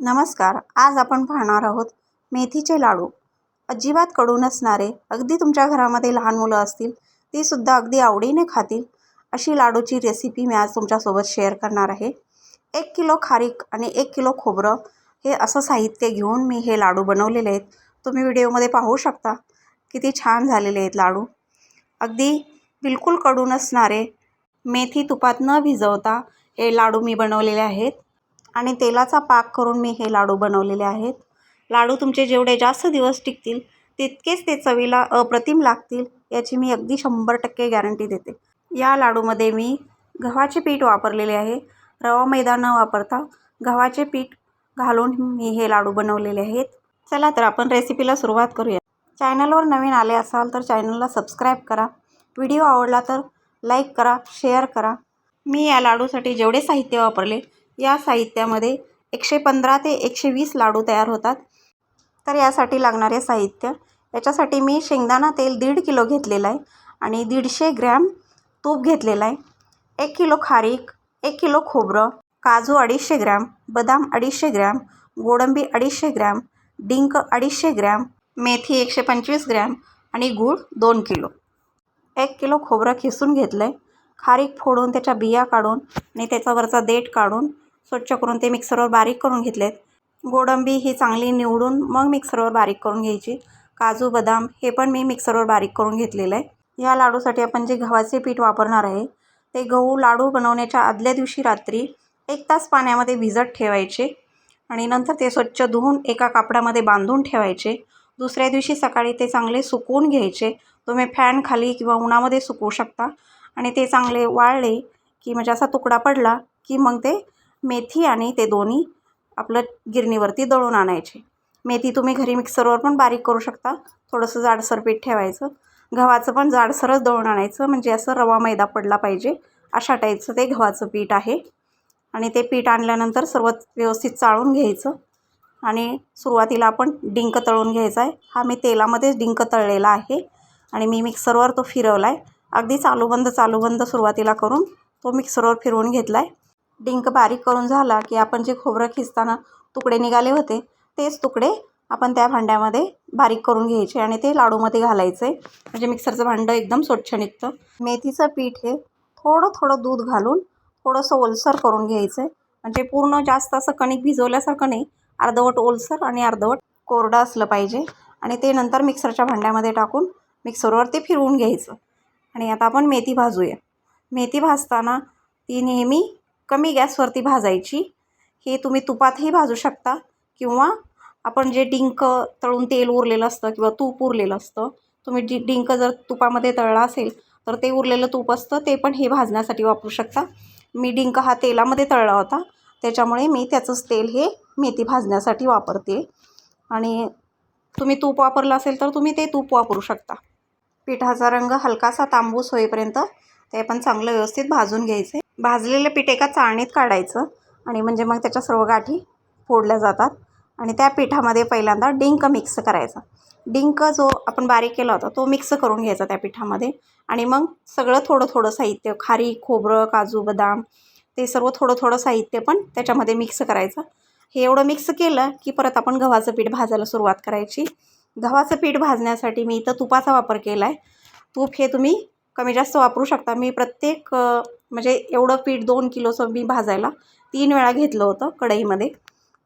नमस्कार आज आपण पाहणार आहोत मेथीचे लाडू. अजिबात कडू नसणारे अगदी तुमच्या घरामध्ये लहान मुलं असतील तीसुद्धा अगदी आवडीने खातील अशी लाडूची रेसिपी मी आज तुमच्यासोबत शेअर करणार आहे. एक किलो खारीक आणि एक किलो खोबरं हे असं साहित्य घेऊन मी हे लाडू बनवलेले आहेत. तुम्ही व्हिडिओमध्ये पाहू शकता किती छान झालेले आहेत लाडू. अगदी बिलकुल कडू नसणारे मेथी तुपात न भिजवता हे लाडू मी बनवलेले आहेत. आणि तेलाचा पाक करून मी हे लाडू बनवलेले आहेत. लाडू तुमचे जेवढे जास्त दिवस टिकतील तितकेच ते चवीला अप्रतिम लागतील याची मी अगदी शंभर टक्के गॅरंटी देते. या लाडूमध्ये मी गव्हाचे पीठ वापरलेले आहे. रवा मैदा न वापरता गव्हाचे पीठ घालून मी हे लाडू बनवलेले आहेत. चला तर आपण रेसिपीला सुरुवात करूया. चॅनलवर नवीन आले असाल तर चॅनलला सबस्क्राईब करा. व्हिडिओ आवडला तर लाईक करा शेअर करा. मी या लाडूसाठी जेवढे साहित्य वापरले या साहित्यामध्ये एकशे पंधरा ते एकशे वीस लाडू तयार होतात. तर यासाठी लागणारे साहित्य याच्यासाठी मी शेंगदाणा तेल दीड किलो घेतलेलं आहे आणि दीडशे ग्रॅम तूप घेतलेलं आहे. एक किलो खारीक एक किलो खोबरं काजू अडीचशे ग्रॅम बदाम अडीचशे ग्रॅम गोडंबी अडीचशे ग्रॅम डिंक अडीचशे ग्रॅम मेथी एकशे पंचवीस ग्रॅम आणि गूळ दोन किलो. एक किलो खोबरं खिसून घेतलं आहे खारीक फोडून त्याच्या बिया काढून आणि त्याच्यावरचा देठ काढून स्वच्छ करून ते मिक्सरवर बारीक करून घेतलेत. गोडंबी ही चांगली निवडून मग मिक्सरवर बारीक करून घ्यायची. काजू बदाम हे पण मी मिक्सरवर बारीक करून घेतलेलं आहे या लाडूसाठी आपण जे गव्हाचे पीठ वापरणार आहे ते गहू लाडू बनवण्याच्या आदल्या दिवशी रात्री एक तास पाण्यामध्ये भिजत ठेवायचे आणि नंतर ते स्वच्छ धुवून एका कापडामध्ये बांधून ठेवायचे. दुसऱ्या दिवशी सकाळी ते चांगले सुकवून घ्यायचे. तुम्ही फॅन खाली किंवा उन्हामध्ये सुकवू शकता आणि ते चांगले वाळले की म्हणजे असा तुकडा पडला की मग ते मेथी आणि ते दोन्ही आपलं गिरणीवरती दळून आणायचे. मेथी तुम्ही घरी मिक्सरवर पण बारीक करू शकता. थोडंसं जाडसर पीठ ठेवायचं. गव्हाचं पण जाडसरच दळून आणायचं. म्हणजे असं रवा मैदा पडला पाहिजे. अशा टाईपचं ते गव्हाचं पीठ आहे. आणि ते पीठ आणल्यानंतर सर्व व्यवस्थित चाळून घ्यायचं. आणि सुरुवातीला आपण डिंक तळून घ्यायचा आहे. हा मी तेलामध्येच डिंक तळलेला आहे. आणि मी मिक्सरवर तो फिरवला आहे अगदी चालूबंद चालूबंद सुरुवातीला करून तो मिक्सरवर फिरवून घेतला आहे डिंक बारीक करून झाला की आपण जे खोबरं खिचताना तुकडे निघाले होते तेच तुकडे आपण त्या भांड्यामध्ये बारीक करून घ्यायचे आणि ते लाडूमध्ये घालायचे. म्हणजे मिक्सरचं भांडं एकदम स्वच्छ निघतं. मेथीचं पीठ हे थोडं थोडं दूध घालून थोडंसं ओलसर करून घ्यायचं. आहे म्हणजे पूर्ण जास्त असं कणिक भिजवल्यासारखं नाही अर्धवट ओलसर आणि अर्धवट कोरडं असलं पाहिजे. आणि ते नंतर मिक्सरच्या भांड्यामध्ये टाकून मिक्सरवर ते फिरवून घ्यायचं. आणि आता आपण मेथी भाजूया. मेथी भाजताना ती नेहमी कमी गॅसवरती भाजायची. हे तुम्ही तुपातही भाजू शकता किंवा आपण जे डिंक तळून तेल उरलेलं असतं किंवा तूप उरलेलं असतं तुम्ही डि डिंक जर तुपामध्ये तळला असेल तर ते उरलेलं तूप असतं ते पण हे भाजण्यासाठी वापरू शकता. मी डिंक हा तेलामध्ये तळला होता त्याच्यामुळे मी त्याचंच तेल हे मेथी भाजण्यासाठी वापरते. आणि तुम्ही तूप वापरलं असेल तर तुम्ही ते तूप वापरू शकता. पिठाचा रंग हलकासा तांबूस होईपर्यंत ते पण चांगलं व्यवस्थित भाजून घ्यायचे. भाजलेलं पीठ एका चाळणीत काढायचं आणि म्हणजे मग त्याच्या सर्व गाठी फोडल्या जातात आणि त्या पिठामध्ये पहिल्यांदा डिंक मिक्स करायचा. डिंक जो आपण बारीक केला होता तो मिक्स करून घ्यायचा त्या पिठामध्ये आणि मग सगळं थोडं थोडं साहित्य खारी खोबरं काजू बदाम ते सर्व थोडं थोडं साहित्य पण त्याच्यामध्ये मिक्स करायचं. हे एवढं मिक्स केलं की परत आपण गव्हाचं पीठ भाजायला सुरुवात करायची. गव्हाचं पीठ भाजण्यासाठी मी इथं तुपाचा वापर केला आहे तूप हे तुम्ही कमी जास्त वापरू शकता. मी प्रत्येक म्हणजे एवढं पीठ दोन किलोचं मी भाजायला तीन वेळा घेतलं होतं कढईमध्ये.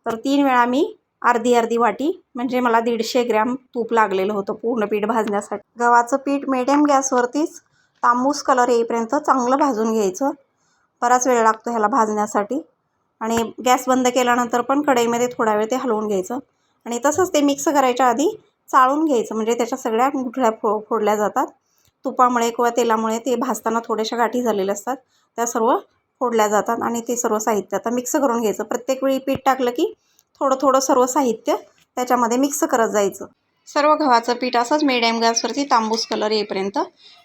तर तीन वेळा मी अर्धी अर्धी वाटी म्हणजे मला दीडशे ग्रॅम तूप लागलेलं होतं पूर्ण पीठ भाजण्यासाठी. गव्हाचं पीठ मिडियम गॅसवरतीच तांबूस कलर येईपर्यंत चांगलं भाजून घ्यायचं. बराच वेळ लागतो ह्याला भाजण्यासाठी. आणि गॅस बंद केल्यानंतर पण कढईमध्ये थोडा वेळ ते हलवून घ्यायचं. आणि तसंच ते मिक्स करायच्या आधी चाळून घ्यायचं म्हणजे त्याच्या सगळ्या गुठळ्या फो फोडल्या जातात. तुपामुळे किंवा तेलामुळे ते भाजताना थोड्याशा गाठी झालेल्या असतात. त्या सर्व फोडल्या जातात आणि ते सर्व साहित्य आता मिक्स करून घ्यायचं. प्रत्येक वेळी पीठ टाकलं की थोडं थोडं सर्व साहित्य त्याच्यामध्ये मिक्स करत जायचं. सर्व गव्हाचं पीठ असंच मिडियम गॅसवरती तांबूस कलर येईपर्यंत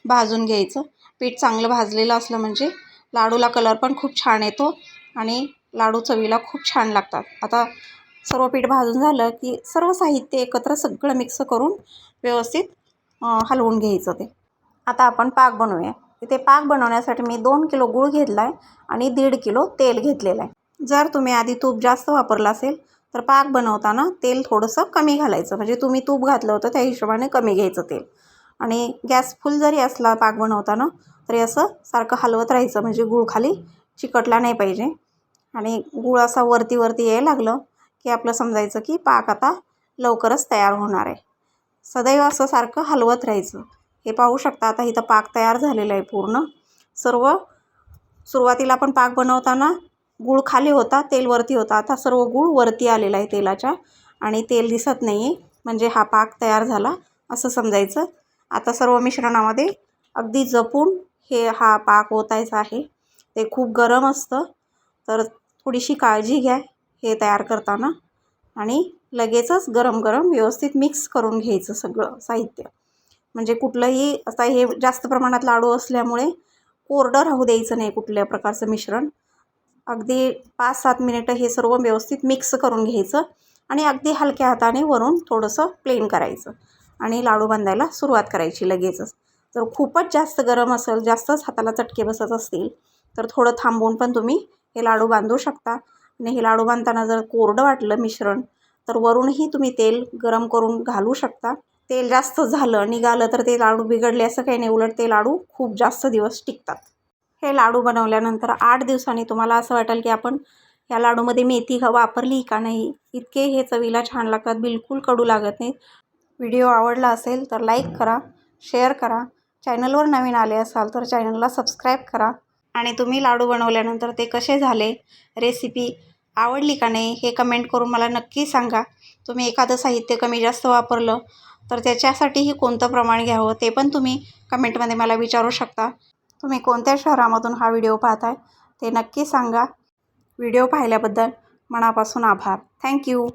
भाजून घ्यायचं. पीठ चांगलं भाजलेलं असलं म्हणजे लाडूला कलर पण खूप छान येतो आणि लाडू चवीला खूप छान लागतात. आता सर्व पीठ भाजून झालं की सर्व साहित्य एकत्र सगळं मिक्स करून व्यवस्थित हलवून घ्यायचं ते. आता आपण पाक बनवूया. इथे पाक बनवण्यासाठी मी दोन किलो गूळ घेतला आहे आणि दीड किलो तेल घेतलेलं आहे. जर तुम्ही आधी तूप जास्त वापरला असेल तर पाक बनवताना तेल थोडंसं कमी घालायचं. म्हणजे तुम्ही तूप घातलं होतं त्या हिशोबाने कमी घ्यायचं तेल. आणि गॅस फुल जरी असला पाक बनवताना तरी असं सारखं हलवत राहायचं. म्हणजे गूळ खाली चिकटला नाही पाहिजे. आणि गूळ असा वरती वरती यायला लागलं की आपलं समजायचं की पाक आता लवकरच तयार होणार आहे. सदैव असं सारखं हलवत राहायचं. हे पाहू शकता आता इथं पाक तयार झालेला आहे पूर्ण. सर्व सुरुवातीला आपण पाक बनवताना गूळ खाली होता तेल वरती होता. आता सर्व गूळ वरती आलेला आहे तेलाच्या आणि तेल दिसत नाही आहे म्हणजे हा पाक तयार झाला असं समजायचं. आता सर्व मिश्रणामध्ये अगदी जपून हे हा पाक ओतायचा आहे. ते खूप गरम असतं तर थोडीशी काळजी घ्या हे तयार करताना. आणि लगेचच गरम गरम व्यवस्थित मिक्स करून घ्यायचं सगळं साहित्य. म्हणजे कुठलंही आता हे जास्त प्रमाणात लाडू असल्यामुळे कोरडं राहू द्यायचं नाही कुठल्या प्रकारचं मिश्रण. अगदी पाच सात मिनिटं हे सर्व व्यवस्थित मिक्स करून घ्यायचं आणि अगदी हलक्या हाताने वरून थोडंसं प्लेन करायचं आणि लाडू बांधायला सुरुवात करायची लगेचच. जर खूपच जास्त गरम असेल जास्तच हाताला चटके बसत असतील तर थोडं थांबवून पण तुम्ही हे लाडू बांधू शकता. आणि हे लाडू बांधताना जर कोरडं वाटलं मिश्रण तर वरूनही तुम्ही तेल गरम करून घालू शकता. तेल जास्त झालं निघालं तर ते लाडू बिघडले असं काही नाही. उलट ते लाडू खूप जास्त दिवस टिकतात. हे लाडू बनवल्यानंतर आठ दिवसांनी तुम्हाला असं वाटेल की आपण या लाडूमध्ये मेथी घ वापरली का नाही? इतके हे चवीला छान लागतात बिलकुल कडू लागत नाहीत. व्हिडिओ आवडला असेल तर लाईक करा शेअर करा. चॅनलवर नवीन आले असाल तर चॅनलला सबस्क्राईब करा. आणि तुम्ही लाडू बनवल्यानंतर ते कसे झाले रेसिपी आवडली का नाही हे कमेंट करून मला नक्की सांगा. तुम्ही एखादं साहित्य कमी जास्त वापरलं तर त्याच्यासाठीही कोणतं प्रमाण घ्यावं ते पण तुम्ही कमेंटमध्ये मला विचारू शकता. तुम्ही कोणत्या शहरामधून हा व्हिडिओ पाहताय ते नक्की सांगा. व्हिडिओ पाहिल्याबद्दल मनापासून आभार. थँक्यू